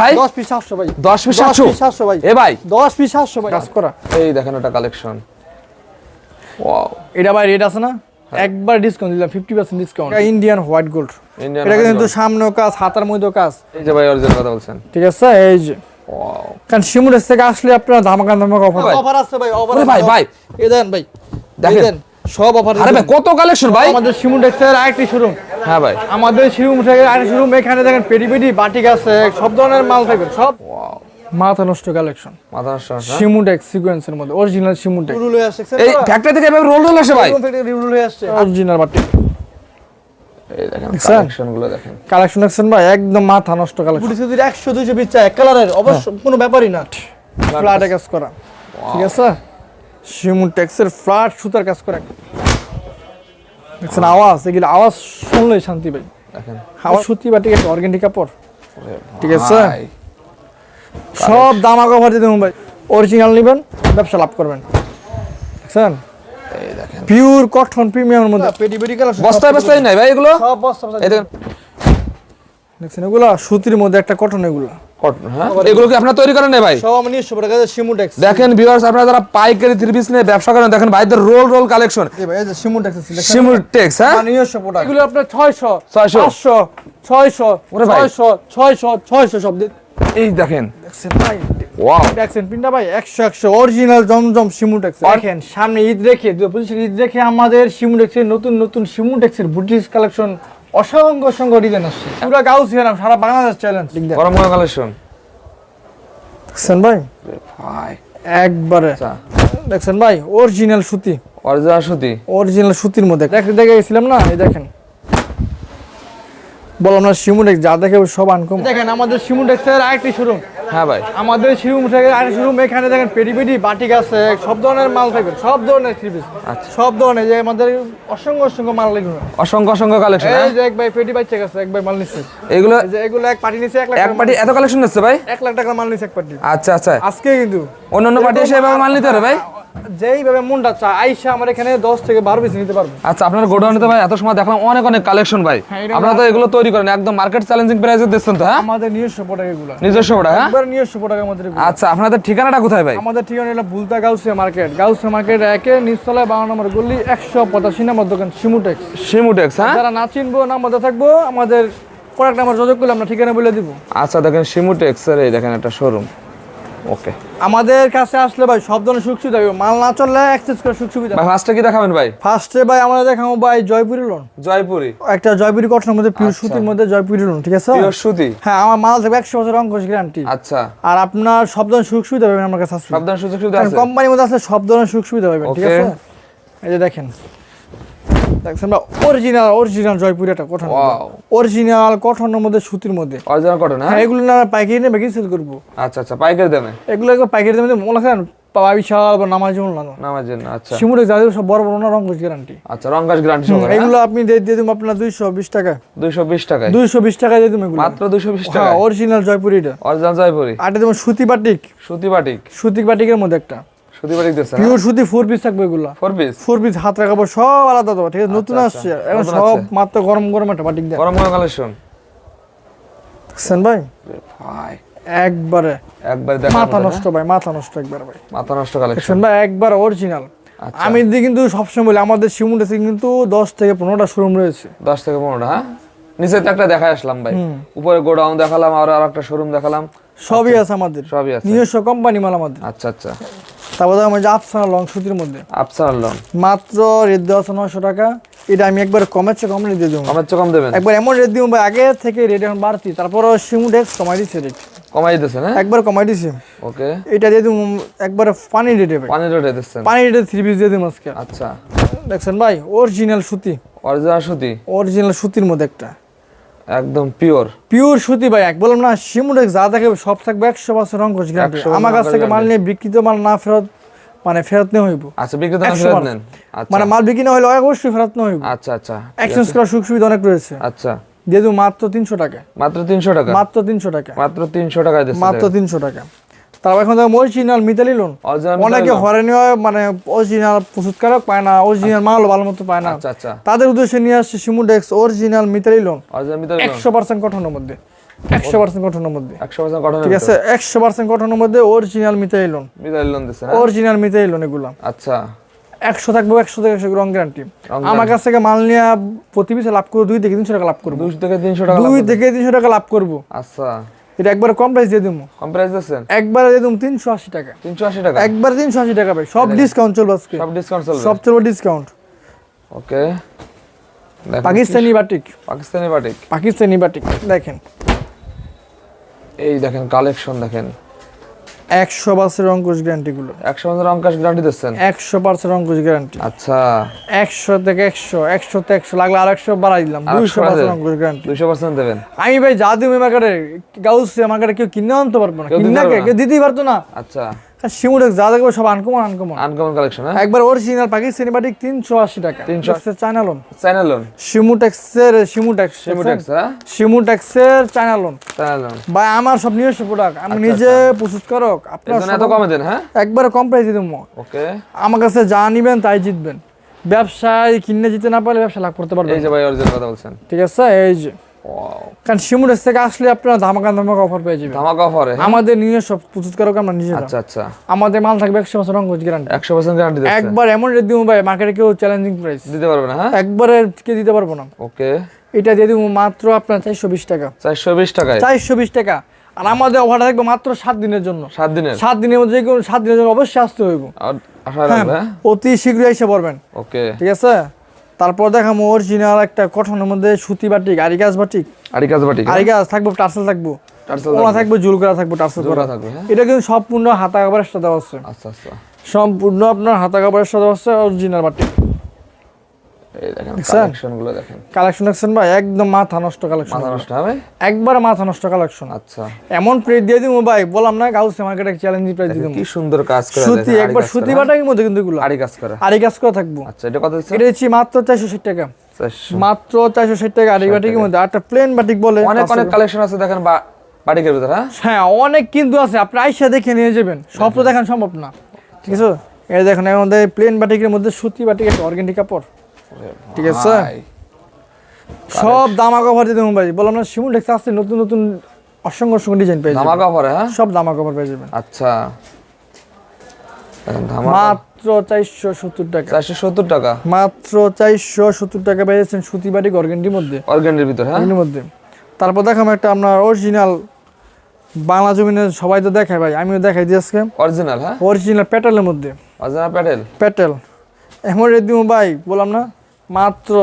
ভাই? দশ পিস সাতশো ভাই। দশ পিস সাতশো? পিস সাতশো ভাই। এ ভাই। দশ পিস সাতশো ভাই। কাজ করা। এই দেখেন ওটা কালেকশন ওয়াও এটা ভাই রেট আছে না? একবার ডিসকাউন্ট দিলাম fifty percent discount Indian white gold এটা কিন্তু সামনেও কাজ হাতার মধ্যেও কাজ। এই যে ভাই অরিজিনাল কথা বলছেন। ঠিক আছে এই যে। ওয়াও কারণ শিমুরের থেকে আসলে আপনার ধামাকা ধামাকা অফার অফার আছে ভাই অফার ভাই, ভাই। দেন ভাই। দেখেন। সব অফার আরে ভাই কত কালেকশন ভাই? আমাদের শিমুডেক্সের আরেকটি শোরুম হ্যাঁ ভাই। আমাদের শিরুম থেকে আরেকটি শোরুম এখানে দেখেন পেডি পেডি বাটিক আছে সব ধরনের মাল থাকবে সব। মাথা নষ্ট কালেকশন মাথা নষ্ট হ্যাঁ? সিকোয়েন্সের মধ্যে অরিজিনাল রুল হয়ে আসছে এই ফ্যাক্টরি থেকে এভাবে রোল রোল আসে ভাই? রুল হয়ে আসছে। Original batik. এই দেখেন দেখছেন? দেখেন। কালেকশন দেখছেন ভাই? একদম মাথা নষ্ট কালেকশন যদি একশো দুইশো পিস চাই এক কালারের অবশ্য কোনো ব্যাপারই না। ফ্ল্যাট কাজ করা। ঠিক আছে? শিমুন টেক্সের ফ্ল্যাট সুতার কাজ করা। দেখছেন আওয়াজ এগুলো আওয়াজ শুনলেই শান্তি ভাই দেখেন। আওয়াজ সুতি বা ঠিক আছে অর্গেন্টিক কাপড় ঠিক আছে? ভাই, সব দাম আগে ভাই দেবো ভাই। অরিজিনাল নেবেন ব্যবসা লাভ করবেন। দেখছেন? এই দেখেন। পিওর কটন প্রিমিয়ামের মধ্যে। পেডি কালেকশন বস্তায় বস্তায় নাই ভাই এগুলো? সব বস্তা দেখেন। এগুলো? সুতির মধ্যে একটা কটন এগুলো। কটন হ্যাঁ এগুলো কি আপনারা তৈরি করেন ভাই? সব আমি নিজস্ব প্রোডাক্ট শিমুটেক্স দেখেন ভিউয়ার্স আপনারা যারা পাইকারি থ্রি পিস নিয়ে ব্যবসা করেন দেখেন ভাইদের রোল রোল কালেকশন এই ভাই এই যে শিমুটেক্স শিমুল টেক্স হ্যাঁ? নিজস্ব প্রোডাক্ট এগুলো আপনার 600 600 500 600 ওরে ভাই। 600 600 600 সব এই দেখেন। দেখছেন ভাই। ওয়াও দেখছেন পিনটা ভাই? 100 100 অরিজিনাল জমজম দেখেন সামনে ঈদ রেখে 2025 ঈদ রেখে আমাদের নতুন নতুন শিমুটেক্সের বুটিক কালেকশন অসংখ্য অসংখ্য ডিজাইন আসছে। পুরো গাউস হিরাম সারা বাংলাদেশ চ্যালেঞ্জ গরম গরম কালেকশন দেখছেন ভাই? ভাই। একবারে। আচ্ছা। দেখছেন ভাই? অরিজিনাল সুতি। অরিজিনাল সুতি। অরিজিনাল সুতির মধ্যে। দেখে দেখে গেছিলাম না? এই দেখেন। বললাম না শিমুটেক্স যা দেখে সব আনকম দেখেন আমাদের শিমুটেক্সের আরেকটি শোরুম হ্যাঁ ভাই। আমাদের শিরুম থেকে আরেকটি শোরুম এখানে দেখেন পেডি পেডি বাটিক আছে সব ধরনের মাল থাকবে সব ধরনের থ্রি আচ্ছা। সব ধরনের যে আমাদের অসংখ্য অসংখ্য মাল লাগবে অসংখ্য অসংখ্য কালেকশন এই যে এক ভাই পেডি বাচ্চা গেছে এক ভাই মাল নিচ্ছে। এগুলো যে এগুলো এক পার্টি নিচ্ছে এক লাখ এক পার্টি এত কালেকশন আছে ভাই? এক লাখ টাকা মাল নিচ্ছে এক পার্টি আচ্ছা আচ্ছা। আজকে কিন্তু। অন্য অন্য পার্টি এসে এভাবে মাল নিতে হবে ভাই? যেইভাবে মনটা চায় আইসা আমার এখানে দশ থেকে বারো পিস নিতে পারবে। আচ্ছা আপনার গোডাউনে তো ভাই এত সময় দেখলাম অনেক অনেক কালেকশন ভাই। হ্যাঁ, আপনারা তো এগুলো তৈরি করেন একদম মার্কেট চ্যালেঞ্জিং প্রাইসে দিচ্ছেন তো হ্যাঁ? আমাদের নিজস্ব প্রোডাক্ট এগুলো। নিজস্ব হ্যাঁ? একবার নিজস্ব প্রোডাক্টের মধ্যে এগুলো। আচ্ছা আপনাদের ঠিকানাটা কোথায় ভাই? আমাদের ঠিকানা হলো বুলতা গাউসিয়া মার্কেট গাউসিয়া মার্কেট একে নিচতলায় বারো নম্বর গলি একশো পঁচাশি নম্বর দোকান শিমুটেক্স শিমুটেক্স হ্যাঁ? যারা না চিনবো না মধ্যে থাকব আমাদের প্রোডাক্ট নাম্বার যোগাযোগ করলে আমরা ঠিকানা বলে দিব। আচ্ছা দেখেন শিমুটেক্স এর এই দেখেন একটা শোরুম ওকে আমাদের কাছে আসলে ভাই সব ধরনের সুখ সুবিধা। মাল না চললে অ্যাক্সেস করে সুখ সুবিধা ভাই ফার্স্টে কি দেখাবেন ভাই? ফার্স্টে ভাই আমরা দেখাবো ভাই জয়পুরি লোন জয়পুরি? একটা জয়পুরি কটনের মধ্যে পিওর আচ্ছা। সুতির মধ্যে জয়পুরি লোন ঠিক আছে? পিওর সুতি? হ্যাঁ আমার মাল থাকবে একশো বছর অঙ্কুশ গ্যারান্টি আচ্ছা। আর আপনার সব ধরনের সুখ সুবিধা পাবেন আমার কাছে সব ধরনের সুযোগ সুবিধা আছে? কোম্পানির মধ্যে আসলে সব ধরনের সুখ সুবিধা পাবেন ঠিক আছে? এই যে দেখেন। দেখছেন বা অরিজিনাল অরিজিনাল জয়পুরি একটা কটন অরিজিনাল কটনের মধ্যে সুতির মধ্যে। অরিজিনাল কটন হ্যাঁ? হ্যাঁ এগুলো না পাইকারি নেবে কি সেল করব আচ্ছা আচ্ছা পাইকারি দামে? এগুলো একবার পাইকারি দামে মনে করেন পাওয়া বিশাল বা নামাজ যেমন না। নামার জন্য আচ্ছা। শিমুরে যাদের সব বড় বড় না রঙ গ্যারান্টি আচ্ছা রংকাশ সহকারে এগুলো আপনি দিয়ে দিয়ে দেবো আপনার দুইশো বিশ টাকা। দুইশো বিশ টাকায়? দুইশো বিশ টাকা দিয়ে দেবো এগুলো। মাত্র দুইশো বিশ হ্যাঁ টাকা অরিজিনাল জয়পুরি এটা অরিজিনাল জয়পুরি? আর এটা দেবো সুতি বাটিক। সুতি বাটিক। সুতি বাটিকের মধ্যে একটা। সুতি বাটিক দিচ্ছে পিওর সুতি ফোর পিস থাকবে এগুলো। ফোর পিস ফোর পিস হাত রাখাবো সব আলাদা দেবো ঠিক আছে? নতুন আচ্ছা, আসছে। এখন সব মাত্র গরম গরম একটা বাটিক দেয় গরম গরম কালেকশন। দেখছেন ভাই? ভাই। একবারে। একবার দেখা মাথা নষ্ট ভাই মাথা নষ্ট একবার ভাই। মাথা নষ্ট কালেকশন। ভাই? একবার অরিজিনাল আচ্ছা। আমি কিন্তু সবসময় বলি আমাদের শিমুন্ডেতে কিন্তু দশ থেকে পনেরোটা শোরুম রয়েছে। দশ থেকে পনেরোটা হ্যাঁ? নিচে তো একটা দেখায় আসলাম ভাই। উপরে গোডাউন দেখালাম আর আর একটা শোরুম দেখালাম। সবই আছে আমাদের। সবই আছে। নিজস্ব কোম্পানি মাল আমাদের। আচ্ছা আচ্ছা। তারপর আমাদের আফসানা লং সুতির মধ্যে। আফসার লং মাত্র রেট দেওয়া আছে নশো টাকা। এটা আমি একবার কমের চেয়ে কম রেট দিয়ে দেবো। কমের চেয়ে কম দেবেন? একবার এমন রেট দিব আগে থেকে রেট এখন বাড়তি। তারপরও শিমুডেক্স কমাই দিচ্ছে রেট কমাই দিতেছেন হ্যাঁ একবার কমাই দিছে। ওকে। এটা দিয়ে দিব একবারে পানি রেটে পানি রেটে দিচ্ছেন? পানি রেটে থ্রি পিস দিয়ে দিব আজকে। আচ্ছা। দেখছেন ভাই অরিজিনাল সুতি। অরিজিনাল সুতি? অরিজিনাল সুতির মধ্যে একটা। একদম পিওর পিওর সুতি ভাই এক বললাম না সিমুডেক্স যা থাকে সব থাকবে একশো বছর গ্যারান্টি আমার কাছ থেকে মাল নিয়ে বিকৃত মাল না ফেরত মানে ফেরত নিয়ে হইব। আচ্ছা বিক্রেতা না ফেরত নেন। আচ্ছা। মানে মাল বিক্রি না হলে অবশ্যই ফেরত হইব। আচ্ছা আচ্ছা। এক্সচেঞ্জ করার সুখ সুবিধা অনেক রয়েছে। আচ্ছা। দিয়ে মাত্র তিনশো টাকা। মাত্র তিনশো টাকা? মাত্র তিনশো টাকা। মাত্র তিনশো টাকায় মাত্র তিনশো টাকা। তারপর এখন অরিজিনাল মিতালি লোন অনেকে হয় মানে অরিজিনাল প্রস্তুতকারক পায় না অরিজিনাল মাল ভালো মতো পায় না। আচ্ছা আচ্ছা। তাদের উদ্দেশ্যে নিয়ে আসছে সিমুডেক্স অরিজিনাল মিতালি লোন একশো পার্সেন্ট মধ্যে একশো পার্সেন্ট মধ্যে। একশো পার্সেন্ট ঠিক আছে একশো পার্সেন্ট মধ্যে অরিজিনাল লোন অরিজিনাল এগুলো। আচ্ছা। একশো থাকব একশো থেকে একশো রং গ্যারান্টি আমার কাছ থেকে মাল নিয়ে প্রতি পিসে লাভ করব দুই থেকে তিনশো টাকা লাভ করব। দুশো থেকে তিনশো টাকা দুই থেকে তিনশো টাকা লাভ করব। আচ্ছা। এটা একবার কম প্রাইস দিয়ে দিমু। কম প্রাইস দিচ্ছেন? একবার দিয়ে তিনশো আশি টাকা। তিনশো আশি টাকা? একবার তিনশো আশি টাকা ভাই। সব ডিসকাউন্ট চলবে আজকে। সব ডিসকাউন্ট চলবে? সব চলবে discount okay. Pakistani batik Pakistani batik Pakistani batik দেখেন। এই দেখেন কালেকশন দেখেন। একশো পার্সেন্ট অঙ্কুশ গ্যারান্টি গুলো। একশো পার্সেন্ট অঙ্কাশ গ্যারান্টি দিচ্ছেন? একশো পার্সেন্ট অঙ্কুশ গ্যারান্টি আচ্ছা। একশো থেকে একশো একশো থেকে একশো লাগলে আর একশো বাড়াই দিলাম দুইশো পার্সেন্ট অঙ্কুশ গ্যারান্টি দুইশো পার্সেন্ট দেবেন। আমি ভাই যা দিই মার্কেটে গাউস মার্কেটে কেউ কিনে আনতে পারব না। কিনা দিতেই পারতো না। আচ্ছা। শিমুডেক যা দেখব সব আনকমন আনকমন আনকমন কালেকশন হ্যাঁ? একবার অরিজিনাল পাকিস্তানি বাটিক তিনশো আশি টাকা। 380 চায়না লোন চাইনা লোন শিমুটেক্সের শিমুটেক্স সিমুটেক্স হ্যাঁ? শিমুটেক্সের চায়না লোন চাইনা লোন ভাই আমার সব নিজস্ব প্রোডাক্ট আমি নিজে প্রস্তুত করক এর আপনার এত কমে দেন হ্যাঁ? একবারে কম প্রাইসে দেবো। ওকে আমার কাছে যা নিবেন তাই জিতবেন। ব্যবসায় কিনে জিতে না পারলে ব্যবসা লাভ করতে পারবেন এই যে ভাই অরিজিনাল কথা বলছেন। ঠিক আছে? এই যে। কারণ থেকে আসলে আপনারা ধামাকা ধামাকা অফার পেয়ে যাবেন। ধামাকা অফারে আমাদের নিজস্ব আমরা নিজেরা আচ্ছা আচ্ছা। আমাদের মাল থাকবে একশো গ্যারান্টি একশো পার্সেন্ট গ্যারান্টি একবার এমন রেট দিব ভাই মার্কেটে কেউ চ্যালেঞ্জিং প্রাইস দিতে পারবে না হ্যাঁ? একবারে কে দিতে পারব না। ওকে। এটা দিয়ে দিব মাত্র আপনার চারশো বিশ টাকা। চারশো বিশ টাকায়? চারশো বিশ টাকা। আর আমাদের অফারটা থাকবে মাত্র সাত দিনের জন্য। সাত দিনের? সাত দিনের মধ্যে সাত দিনের জন্য অবশ্যই আসতে হইব। রাখবে হ্যাঁ? অতি শীঘ্রই এসে পড়বেন। ওকে। ঠিক আছে? তারপর দেখাবো অরিজিনাল একটা কটনের মধ্যে সুতি বাটিক আরি গাছ বাটিক। আরি গাছ বাটি আরি গাছ থাকব টার্সেল থাকব। টার্সেল ওনা থাকবে জুল করা থাকব টার্সেল করা থাকব হ্যাঁ? এটা কিন্তু সম্পূর্ণ হাতা কাপড়ের সাথে দেওয়া আছে আচ্ছা আচ্ছা। সম্পূর্ণ আপনার হাতা কাপড়ের সাথে দেওয়া আছে অরিজিনাল বাটিক? কালেকশনগুলো দেখেন। কালেকশন দেখছেন ভাই? একদম মাথা নষ্ট কালেকশন মাথা নষ্ট হবে? একবার মাথা নষ্ট কালেকশন আচ্ছা। এমন প্রেস দিয়ে দিব ভাই বললাম না গাউসে মার্কেটে চ্যালেঞ্জিং প্রাইস দিব কি সুন্দর কাজ করে সুতি একবার সুতি করা, মধ্যে কিন্তু এগুলো। হ্যাঁ? আরি কাজ করা। আরি কাজ করা থাকব। আচ্ছা এটা কত এটা হচ্ছে মাত্র চারশো ষাট টাকা। মাত্র চারশো ষাট টাকা আরি বাটিকের মধ্যে। একটা প্লেন বাটিক বলে অনেক অনেক কালেকশন আছে দেখেন বা- বাটিকের ভিতরে হ্যাঁ? হ্যাঁ অনেক কিন্তু আছে। আপনি আইসা দেখে নিয়ে যাবেন। সব তো দেখান সম্ভব না। ঠিক আছে? এই দেখুন এর মধ্যে প্লেন বাটিকের মধ্যে সুতি বাটিক একটা অর্গেন্টিক কাপড়। ঠিক আছে সব দামা কভার দিয়ে দেবো ভাই। বললাম না শিমুল টেক্স আসছে নতুন নতুন অসংখ্য অসংখ্য ডিজাইন পেয়ে ধামাকা পরে হ্যাঁ? সব দামা কভার পেয়ে যাবেন। আচ্ছা। মাত্র চারশো সত্তর টাকা। চারশো সত্তর টাকা? মাত্র চারশো সত্তর টাকা পেয়েছেন সুতি বাটিক অর্গেন্টির মধ্যে। ভিতর হ্যাঁ? অর্গেন্টির মধ্যে। তারপর দেখাম একটা আপনার অরিজিনাল বাংলা জমিনে সবাই তো দেখায় ভাই আমিও দেখাই দিই আজকে। অরিজিনাল হ্যাঁ? অরিজিনাল প্যাটেলের মধ্যে। অরিজিনাল প্যাটেল প্যাটেল এমন রেট দিব ভাই বললাম না? মাত্র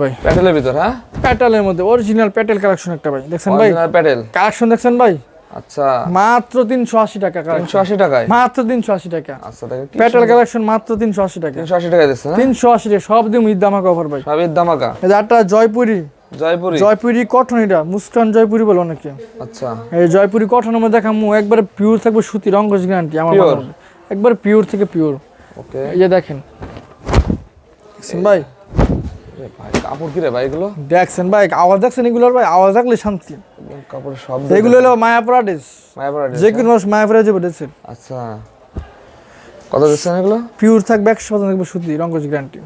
ভাই। প্যাটেলের ভিতর হ্যাঁ? প্যাটেলের মধ্যে অরিজিনাল প্যাটেল কালেকশন একটা ভাই। দেখছেন ভাই? অরিজিনাল প্যাটেল কালেকশন দেখছেন ভাই? আচ্ছা। মাত্র তিনশো আশি টাকা তিনশো কালেকশন আশি টাকায়? মাত্র তিনশো আশি টাকা। আচ্ছা প্যাটেল কালেকশন মাত্র তিনশো আশি টাকা। তিনশো আশি টাকা দিচ্ছে তিনশো আশি টাকা সব দিন ঈদ কভার ভাই। ধামাকা এই যে একটা জয়পুরি। জয়পুরি? জয়পুরি কটন এটা মুস্কান জয়পুরি বলে অনেকে। আচ্ছা। এই জয়পুরি কটনের মধ্যে দেখামু একবারে পিওর থাকবে সুতি রঙ্গজ গ্যারান্টি আমার। একবার পিওর থেকে পিওর ওকে এই যে দেখেন। ভাই? কাপড় কি রে ভাই এগুলো? দেখছেন ভাই আওয়াজ দেখছেন এগুলোর ভাই? আওয়াজ দেখলে শান্তি। কাপড়ের শব্দ এগুলো হলো মায়াপুরা ড্রেস মায়াপাড়া যে কোনো মানুষ মায়াপুরা যাবে ড্রেসের আচ্ছা। কত দিচ্ছেন এগুলো? পিওর থাকবে একশো পার্সেন্ট থাকবে সুতি রঙ্গজ গ্যারান্টি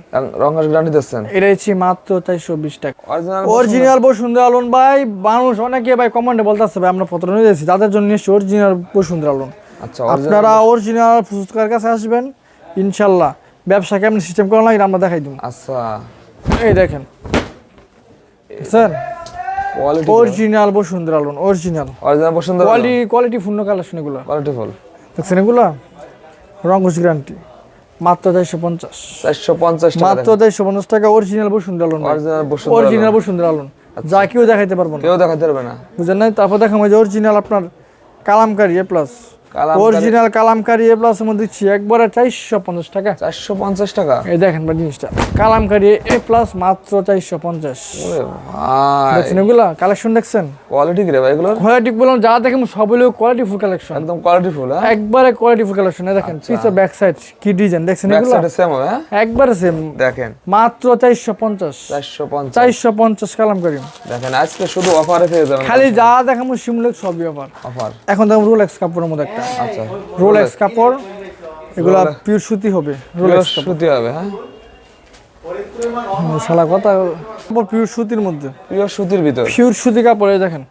রঙের গ্রান্টি দিচ্ছেন? এটা হচ্ছে মাত্র চারশো বিশ টাকা। অরিজিনাল অরিজিনাল বসুন্ধরা আলন ভাই মানুষ অনেকে ভাই কমেন্টে বলতেছে ভাই আমরা পত্র নিয়ে যাচ্ছি তাদের জন্য নিশ্চয়ই অরিজিনাল বসুন্ধরা আলন আচ্ছা আপনারা অরিজিনাল কাছে আসবেন ইনশাল্লাহ। ব্যবসা কেমন সিস্টেম করা লাগে আমরা দেখাই দিব। আচ্ছা। এই দেখেন। স্যার কোয়ালিটি অরিজিনাল বসুন্ধরা আলন অরিজিনাল অরিজিনাল পছন্দ কোয়ালিটি কোয়ালিটি পূর্ণ কালেকশন এগুলো। কোয়ালিটি ফুল দেখছেন এগুলো? রঙ্গস গ্যারান্টি মাত্র চারশো পঞ্চাশ। চারশো পঞ্চাশ টাকা মাত্র চারশো পঞ্চাশ টাকা অরিজিনাল বসুন্ধরা আলন অরিজিনাল বসুন্ধরা অরিজিনাল বসুন্ধরা আলন যা কেউ দেখাইতে পারব না। কেউ দেখাতে পারবে না। বুঝলেন নাই? তারপর দেখাবো যে অরিজিনাল আপনার Kalamkari A plus original Kalamkari A plus মধ্যে দিচ্ছি একবারে চারশো পঞ্চাশ টাকা। চারশো পঞ্চাশ টাকা? এই দেখেন বা জিনিসটা। কালামকারি এ প্লাস মাত্র চারশো পঞ্চাশ। দেখছেন এগুলা? কালেকশন দেখছেন? কোয়ালিটি কি রে ভাই এগুলোর? কোয়ালিটি বললাম যা দেখেন সব হলো কোয়ালিটি ফুল কালেকশন একদম কোয়ালিটি ফুল হ্যাঁ? একবারে কোয়ালিটি ফুল কালেকশন দেখেন পিছনে ব্যাক সাইড কি ডিজাইন দেখছেন এগুলো? সাইডে সেম হবে হ্যাঁ? একবারে সেম দেখেন। মাত্র চারশো পঞ্চাশ। চারশো পঞ্চাশ। চারশো পঞ্চাশ কালামকারি। দেখেন আজকে শুধু অফারে পেয়ে যাবেন। খালি যা দেখাবো সিমলেক সবই অফার অফার এখন দেখো রোলেক্স কাপড়ের মধ্যে একটা আচ্ছা। রোলেক্স কাপড় এগুলা পিওর সুতি হবে রোলেক্স সুতি হবে হ্যাঁ। শালা কথা কাপড় পিওর সুতির মধ্যে। পিওর সুতির ভিতর। পিওর সুতি কাপড় দেখেন।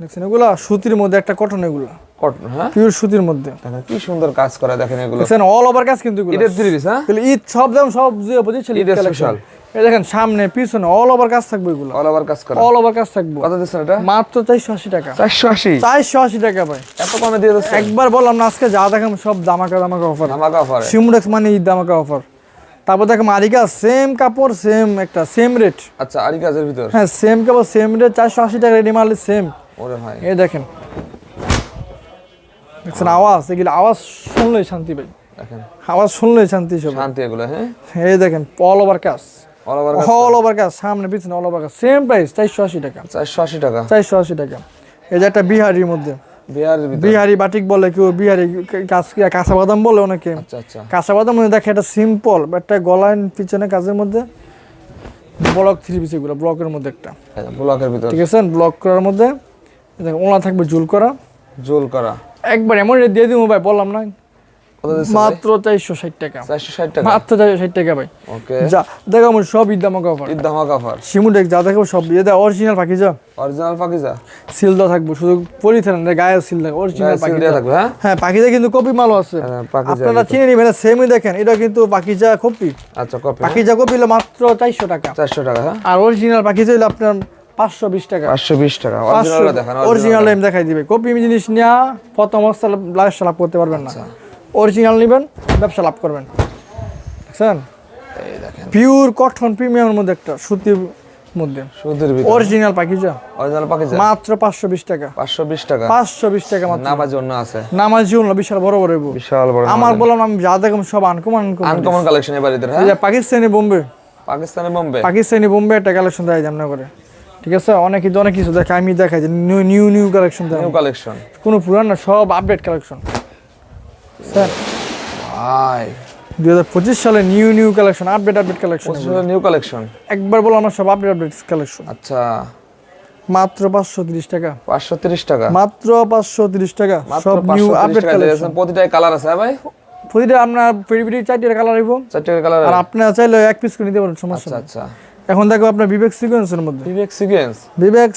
দেখছেন এগুলা সুতির মধ্যে একটা কটন এগুলো। কটন হ্যাঁ পিওর সুতির মধ্যে। কি সুন্দর কাজ করা দেখেন এগুলো। অল ওভার কাজ কিন্তু এগুলো। ঈদের থ্রি হ্যাঁ এগুলো ঈদ সব দাম সব যে বুঝেছেন ঈদের কালেকশন এই দেখেন সামনে পিছনে অল ওভার কাজ থাকবে এগুলো। অল ওভার কাজ করা। অল ওভার কাজ থাকবে। কত দিচ্ছেন এটা? মাত্র চারশো আশি টাকা। টাকা ভাই। এত কমে দিয়ে একবার বললাম না আজকে যা দেখাম সব দামাকা দামাকা অফার ধামাকা অফার সিমুডেক্স মানে ঈদ দামাকা অফার তারপর দেখো মারিকা সেম কাপড় সেম একটা সেম রেট আচ্ছা আরি কাজের ভিতর? হ্যাঁ সেম কাপড় সেম রেট চারশো আশি টাকা রেডি মারলে সেম ওরে ভাই। এই দেখেন দেখছেন আওয়াজ এগুলো আওয়াজ শুনলেই শান্তি ভাই দেখেন। আওয়াজ শুনলেই শান্তি সব শান্তি এগুলো হ্যাঁ? এই দেখেন অল ওভার কাজ অল ওভার কাজ সামনে পিছনে অল ওভার কাজ সেম প্রাইস চারশো আশি টাকা। চারশো আশি টাকা। চারশো আশি টাকা। এই যে একটা বিহারির মধ্যে। বিহারের ভিতর। বিহারি বাটিক বলে কেউ বিহারি কাঁচ কাঁচা বাদাম বলে অনেকে। আচ্ছা আচ্ছা। কাঁচা বাদাম দেখে এটা সিম্পল একটা গলায় পিছনে কাজের মধ্যে ব্লক থ্রি পিস এগুলো ব্লকের মধ্যে একটা। ব্লকের ভিতর। ঠিক আছে? ব্লক করার মধ্যে ওনা থাকবে জুল করা। জোল করা। একবার এমন রেট দিয়ে দিব ভাই বললাম না। মাত্র চারশো ষাট টাকা। চারশো ষাট টাকা? মাত্র চারশো ষাট টাকা ভাই। ওকে। যা দেখো আমার সব অফার। ঈদ ধামাকা অফার। শিমুডেক যা দেখো সব এটা অরিজিনাল পাখি যা অরিজিনাল পাকিজা? সিল দেওয়া থাকবে শুধু পরিথান গায়ে সিল থাকে অরিজিনাল পাখি দেওয়া থাকবে হ্যাঁ? হ্যাঁ পাখিতে কিন্তু কপি মালও আছে। হ্যাঁ, আপনারা চিনে নেবেন সেমই দেখেন এটা কিন্তু পাখিজা কপি। আচ্ছা কপি পাখিজা কপি হলো মাত্র চারশো টাকা। চারশো টাকা হ্যাঁ? আর অরিজিনাল পাখিজা হলো আপনার পাঁচশো বিশ টাকা। পাঁচশো বিশ টাকা। অরিজিনাল দেখান দেখাই দিবে। কপি জিনিস নেওয়া প্রথম অবস্থা ব্যবসা লাভ করতে পারবেন। না। অরিজিনাল নেবেন ব্যবসা লাভ করবেন। দেখছেন? পিওর কটন প্রিমিয়ামের মধ্যে একটা সুতির মধ্যে। সুদের ভিতর। অরিজিনাল পাখিজা অরিজিনাল পাকিজা মাত্র পাঁচশো বিশ টাকা। টাকা। মাত্র। নামাজ জন্য আছে। নামাজ জীবন বিশাল বড় বড় বিশাল বড় আমার বললাম আমি যা দেখলাম সব আনকমন আনকমন আনকমন কালেকশন এবার হ্যাঁ? পাকিস্তানি বোম্বে। পাকিস্তানের বোম্বে। পাকিস্তানি বোম্বে একটা কালেকশন দেয় জামনা করে। ঠিক আছে? অনেক অনেক কিছু দেখে আমি দেখাই যে new new collection new collection কোনো পুরান না সব আপডেট কালেকশন স্যার ভাই। দুই হাজার পঁচিশ সালে new new collection update update collection new collection একবার বললাম না সব আপডেট আপডেট কালেকশন আচ্ছা। মাত্র পাঁচশো তিরিশ টাকা। পাঁচশো তিরিশ টাকা? মাত্র পাঁচশো তিরিশ টাকা সব নিউ আপডেট কালেকশন প্রতিটাই কালার আছে হ্যাঁ ভাই? প্রতিটা আপনার পেরি পেরি চারটে কালার হইব। চারটে কালার আর আপনারা চাইলে এক পিস করে নিতে পারেন সমস্যা আচ্ছা আচ্ছা। এখন দেখো আপনার বিবেক সিকোয়েন্সের মধ্যে। বিবেক সিকোয়েন্স বিবেক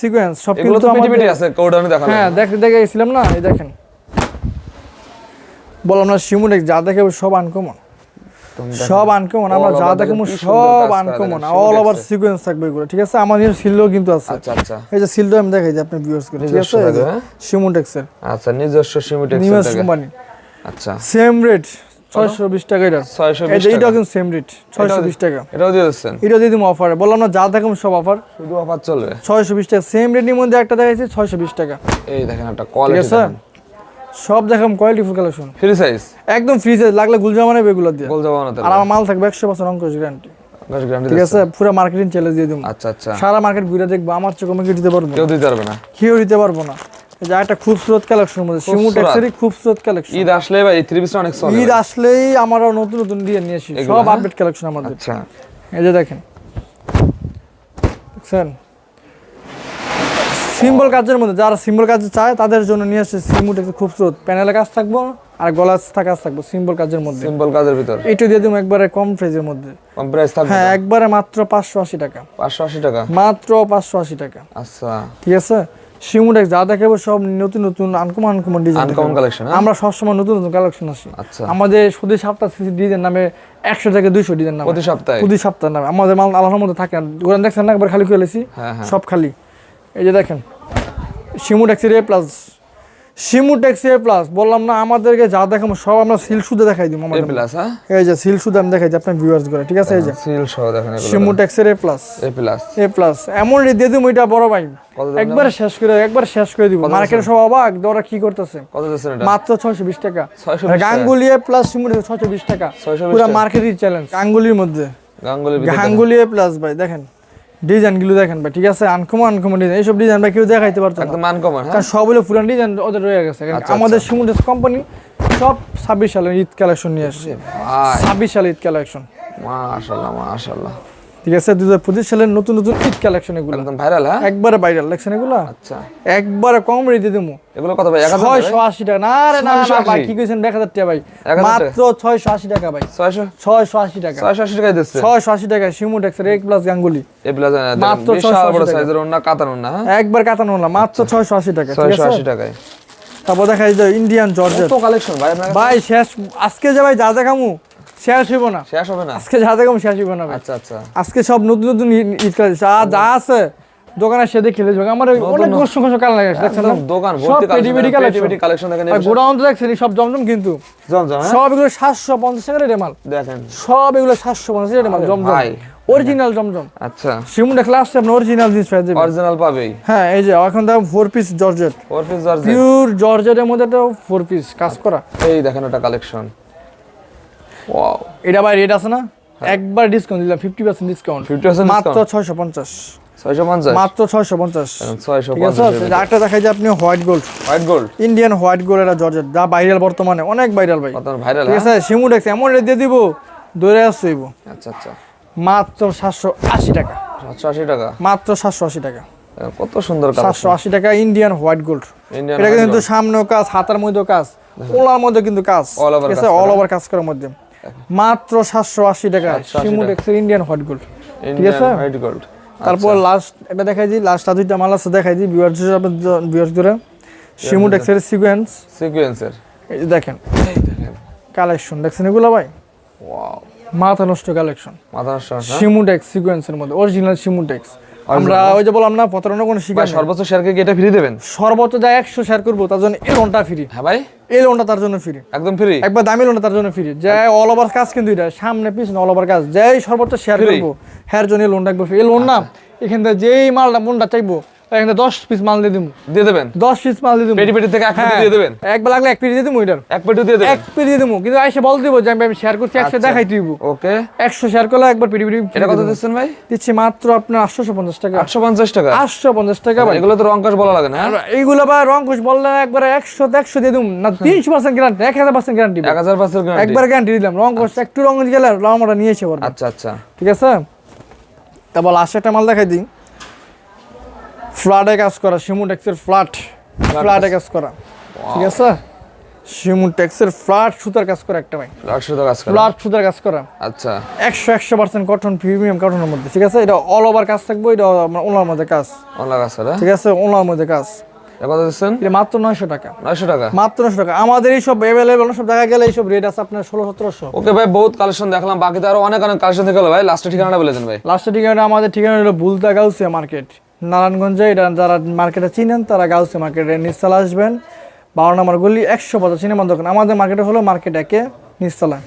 সিকোয়েন্স সব কিন্তু তো আমাদের- আছে কোডাউনে দেখা হ্যাঁ দেখ দেখে গেছিলাম না এই দেখেন। বললাম না শিমুনেক যা দেখে সব আনকমন সব আনকমন আমরা যা দেখে দেখেন, সব আনকমন অল ওভার সিকোয়েন্স থাকবে এগুলো ঠিক আছে? আমাদের সিলও কিন্তু আছে। আচ্ছা আচ্ছা। এই যে সিলটা আমি দেখাই যে আপনি ভিউয়ার্স করে ঠিক নিজস্ব আছে? থাকবে, হ্যাঁ? আচ্ছা নিজস্ব সিমিটেক্স নিউজ থেকে কোম্পানি আচ্ছা। সেম রেট ছয়শো বিশ টাকা এটা। 620 এই যে কিন্তু সেম রেট ছয়শো বিশ টাকা। এটাও দিয়ে দিচ্ছেন? এটা দিয়ে দিবো অফারে বললাম না যা দেখুন সব অফার শুধু অফার চলবে? ছয়শো বিশ টাকা। সেম রেটের মধ্যে একটা দেখাইছি ছয়শো বিশ টাকা। এই দেখেন একটা কোয়ালিটি আছে? সব দেখাম quality full collection free size একদম ফ্রি সাইজ লাগলে দিয়ে। আর আমার মাল থাকবে অঙ্কুশ গ্যারান্টি ঠিক আছে? পুরো মার্কেটিং চ্যালেঞ্জ দিয়ে দেবো। আচ্ছা আচ্ছা। সারা মার্কেট ঘুরে দেখব আমার চোখে কেউ দিতে পারব না। কেউ দিতে পারবে না। কেউ দিতে পারব না এই যে একটা খুবসুরত কালেকশন মধ্যে শিমু খুবসুরত। খুবসুরত কালেকশন ঈদ আসলে ভাই থ্রি পিসটা অনেক চলে ঈদ আসলেই আমরা নতুন নতুন দিয়ে নিয়ে আসি। সব হ্যাঁ? আপডেট কালেকশন আমাদের আচ্ছা। এই যে দেখেন। দেখছেন? সিম্বল কাজের মধ্যে যারা সিম্বল কাজ চায় তাদের জন্য নিয়ে আসছে সিমুট একটু খুবসুরত। প্যানেলে কাজ থাকব আর গলা কাজ থাকব সিম্বল কাজের মধ্যে। সিম্পল কাজের ভিতর। এটা দিয়ে দেবো একবারে কম প্রাইজের মধ্যে। কম প্রাইস থাকবে হ্যাঁ একবারে মাত্র পাঁচশো আশি টাকা। পাঁচশো আশি টাকা? মাত্র পাঁচশো আশি টাকা। আচ্ছা। ঠিক আছে? সিমুটেক্স যা দেখাবো সব নতুন নতুন uncommon uncommon design uncommon collection আমরা সবসময় নতুন নতুন কালেকশন আসি। আচ্ছা। আমাদের শুধু সপ্তাহ ডিজাইন নামে একশো থেকে দুইশো ডিজাইন নামে। প্রতি সপ্তাহে? প্রতি সপ্তাহ নামে। আমাদের মাল আল্লাহর মধ্যে থাকে। গোরান দেখছেন না একবার খালি করে লেছি হ্যাঁ হ্যাঁ। সব খালি। এই যে দেখেন শিমু ট্যাক্সির A plus Shimutex A plus বললাম না আমাদেরকে যা দেখাবো সব আমরা সিল সুদে দেখাই দিব আমাদের প্লাস হ্যাঁ? এই যে সিল সুদে আমি দেখাই দিই আপনার ভিউয়ার্স করে ঠিক আছে? এই যে সিল সহ দেখেন শিমু এগুলো ট্যাক্সির A plus A plus A plus এমন রেট দিয়ে দিব এটা বড় ভাই। একবার শেষ করে একবার শেষ করে দিব। মার্কেট সব অবাক ওরা কি করতেছে? কত দিচ্ছেন এটা? মাত্র ছয়শো বিশ টাকা। 620 টাকা। গাঙ্গুলিয়ে প্লাস শিমুর ছয়শো বিশ টাকা। পুরো টাকা। মার্কেটিং চ্যালেঞ্জ গাঙ্গুলির মধ্যে। গাঙ্গুলির ভিতরে গাঙ্গুলিয়ে প্লাস ভাই দেখেন। ডিজাইনগুলো দেখেন ভাই ঠিক আছে? আনকমন আনকমন ডিজাইন এইসব ডিজাইন ভাই কেউ দেখাইতে পারতো একদম আনকমন হ্যাঁ? কারণ সবগুলো পুরান ডিজাইন ওদের রয়ে গেছে। আচ্ছা, আমাদের শিমুটেস কোম্পানি সব ছাব্বিশ সালের ঈদ কালেকশন নিয়ে আসছে। ছাব্বিশ সালে ঈদ কালেকশন মাশাআল্লাহ মাশাআল্লাহ ঠিক আছে দুই হাজার পঁচিশ সালের নতুন নতুন ঈদ কালেকশন এগুলো। একদম ভাইরাল হ্যাঁ? একবারে ভাইরাল এগুলো। আচ্ছা। একবারে কম রেটে দেবো এগুলো কত ভাই? ছয়শো আশি টাকা। না রে না না 680 ভাই কি কইছেন? এক হাজার টাকা ভাই। মাত্র ছয়শো আশি টাকা ভাই। ছয়শো? ছয়শো আশি টাকা। ছয়শো আশি টাকায় দিচ্ছে। ছয়শো আশি টাকা শিমুট এক্সের এক প্লাস গাঙ্গুলি এই প্লাজা মাত্র 680 বড় সাইজের ওন্না হ্যাঁ? একবার কাটানো হলাম মাত্র ছয়শো আশি টাকা ছয়শো আশি টাকায়। তারপর দেখা যায় ইন্ডিয়ান জর্জেট কত কালেকশন ভাই ভাই শেষ আজকে যে ভাই যা দেখামু শেষ হইব না। শেষ হবে না? আজকে যা দেখামু শেষ হইব না আচ্ছা আচ্ছা। আজকে সব নতুন নতুন ঈদ- কাজ যা যা আছে দোকানে সে দেখে আমার অনেক কাল লাগে দেখছেন দোকান ভর্তি কালেকশন দেখেন গোডাউন তো দেখছেন সব জমজম কিন্তু। জমজম সব এগুলো সাতশো পঞ্চাশ রেটে মাল। দেখেন। সব এগুলো সাতশো পঞ্চাশ টাকার মাল জমজম। অরিজিনাল জমজম। আচ্ছা। অরিজিনাল জিনিস পেয়ে যাবেন। অরিজিনাল পাবেই। হ্যাঁ এই যে এখন piece georgette piece georgette pure জর্জেটের মধ্যে একটা পিস কাজ করা। এই দেখেন ওটা কালেকশন ওয়াও এটা ভাই রেট আছে না? একবার ডিসকাউন্ট দিলাম ফিফটি পার্সেন্ট ডিসকাউন্ট 50% মাত্র discount? ছয়শো পঞ্চাশ। ছয়শো পঞ্চাশ? মাত্র ছয়শো পঞ্চাশ। আরেকটা দেখাই যে আপনি white gold white gold Indian white gold এটা জর্জেট। যা ভাইরাল বর্তমানে অনেক ভাইরাল ভাই। ভাইরাল ঠিক আছে সিমুডেক্স এমন রেট দিয়ে দিব দৌড়ে আসছইব আচ্ছা আচ্ছা। মাত্র সাতশো আশি টাকা। সাতশো আশি টাকা? মাত্র সাতশো আশি টাকা। কত সুন্দর সাতশো আশি টাকা ইন্ডিয়ান হোয়াইট গোল্ড এটা কিন্তু সামনেও কাজ হাতার মধ্যেও কাজ ওলার মধ্যে কিন্তু কাজ। অল ওভার কাজ করার মধ্যে। মাত্র সাতশো আশি টাকা। 780 সিমুডেক্সের ইন্ডিয়ান হোয়াইট গোল্ড ইন্ডিয়ান আছে? হোয়াইট গোল্ড তারপর লাস্ট এটা দেখাই দিই লাস্ট আর দুইটা মাল আছে দেখাই দিই ভিউয়ার্স ভিউয়ার্স ধরে। সিমুডেক্সের সিকোয়েন্স সিকোয়েন্সের এই যে দেখেন কালেকশন দেখছেন এগুলো ভাই? ওয়াও মাথা নষ্ট কালেকশন মাথা নষ্ট হয়? সিমুটেক্স সিকোয়েন্সের মধ্যে অরিজিনাল সিমুটেক্স আমরা ওই যে বললাম না প্রতারণা কোনো শিকার সর্বোচ্চ শেয়ারকে কি এটা ফ্রি দেবেন? সর্বোচ্চ যা একশো শেয়ার করব তার জন্য এই লোনটা ফ্রি হ্যাঁ ভাই। এই লোনটা তার জন্য ফ্রি একদম ফ্রি একবার দামি লোনটা তার জন্য ফ্রি যে অল ওভার কাজ কিন্তু এটা সামনে পিছনে অল ওভার কাজ। যেই সর্বোচ্চ শেয়ার? করব হ্যার জন্য এই লোনটা একবার। এই লোন না এখান থেকে যেই মালটা মনটা চাইব এখান পিস মাল দিয়ে দিয়ে দেবেন? দশ পিস মাল দিয়ে দিব পেটি পেটি থেকে এক পেটি হ্যাঁ। দিয়ে দেবেন? একবার লাগলে এক দিয়ে এটার এক পেটি দিয়ে দেবেন? এক দিয়ে দিব কিন্তু বল দিব যে আমি শেয়ার করছি আচ্ছা। দেখাই দিব। ওকে। একশো শেয়ার করলে একবার পিটি পিটি এটা কত দিচ্ছেন ভাই? দিচ্ছি মাত্র আপনার আটশোশো পঞ্চাশ টাকা। আটশো পঞ্চাশ টাকা? আটশো পঞ্চাশ টাকা ভাই। এগুলো তো রংকাশ বলা লাগে না হ্যাঁ? এইগুলো বা বললে একবারে একশো একশো দিয়ে দিম। না গ্যারান্টি এক এক একবার গ্যারান্টি দিলাম। একটু রং গেলে রং আমরা নিয়েছে আচ্ছা আচ্ছা। ঠিক আছে? তারপর লাস্ট একটা মাল দেখাই দিই। ফ্ল্যাটে কাজ করা সিমুটেক্সের ফ্ল্যাট ফ্ল্যাটে কাজ। করা। ঠিক আছে? সিমুটেক্সের ফ্ল্যাট সুতার কাজ করা একটা ভাই। ফ্ল্যাট টাকা কাজ করে? ফ্ল্যাট সুতার কাজ করা। আচ্ছা। একশো একশো পার্সেন্ট কটন প্রিমিয়াম কটনের মধ্যে ঠিক আছে? এটা অল ওভার কাজ থাকবে এটা আমার ওনার মধ্যে কাজ। অনলাইন কাজ করে? ঠিক আছে? ওনার মধ্যে কাজ। কত দিচ্ছেন? এটা মাত্র নয়শো টাকা। নয়শো টাকা? মাত্র টাকা। আমাদের অ্যাভেলেবেল সব জায়গায় গেলে রেট আছে আপনার ষোলো সতেরোশো। ওকে ভাই বহুত কালেকশন দেখলাম বাকিতে আরও অনেক অনেক কালেকশন থেকে ভাই লাস্টে ঠিকানাটা বলে দেন ভাই। লাস্টের ঠিকানা আমাদের ঠিকানা হলো বুলতা গাউসিয়া মার্কেট নারায়ণগঞ্জে এটা যারা মার্কেটে চিনেন, তারা গাউসি মার্কেটে নিচতলা আসবেন। বারো নম্বর গলি একশো পঁচাশি নম্বর দোকান আমাদের মার্কেটে হলো মার্কেট একে নিচতলা।